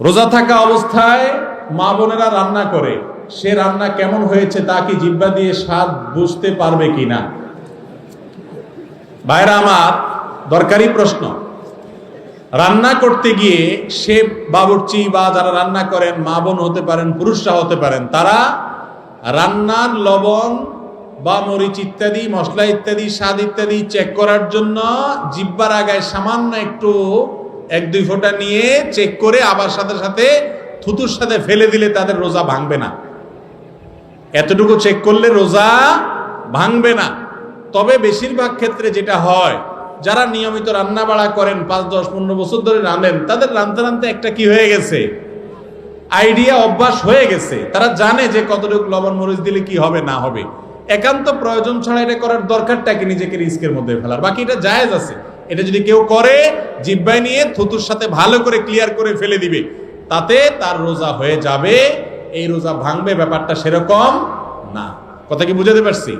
রোজা থাকা অবস্থায় মা বোনেরা রান্না করে। সে রান্না কেমন হয়েছে তা কি জিব্বা দিয়ে স্বাদ বুঝতে পারবে কিনা? ভাইরা আমার, দরকারি প্রশ্ন। রান্না করতে গিয়ে সে বাবুর্চি বা যারা রান্না করেন, মা বোন হতে পারেন, পুরুষরা হতে পারেন, তারা রান্নার লবণ বা মরিচ ইত্যাদি, মশলা ইত্যাদি, স্বাদ ইত্যাদি চেক করার জন্য জিব্বার আগায় সামান্য একটু এক দুই ফোঁটা নিয়ে চেক করে আবার সাথে সাথে থুতুর সাথে ফেলে দিলে তাদের রোজা ভাঙবে না। এতটুকু চেক করলে রোজা ভাঙবে না। তবে বেশিরভাগ ক্ষেত্রে যেটা হয়, যারা নিয়মিত রান্না বাড়া করেন, পাঁচ, দশ, পনেরো বছর ধরে রাঁধেন, তাদের রাঁধতে রাঁধতে একটা কি হয়ে গেছে? আইডিয়া অভ্যাস হয়ে গেছে। তারা জানে যে কতটুকু লবণ, মরিচ দিলে কি হবে, না হবে। একান্ত প্রয়োজন ছাড়া এটা করার দরকারটা কি নিজেকে রিস্কের মধ্যে ফেলার? বাকি এটা জায়েজ আছে। এটা যদি কেউ করে জিব্বাই নিয়ে থুতুর সাথে ভালো করে ক্লিয়ার করে ফেলে দিবে, তাতে তার রোজা হয়ে যাবে, এই রোজা ভাঙবে, ব্যাপারটা সেরকম না। কথা কি বুঝাতে পারছি?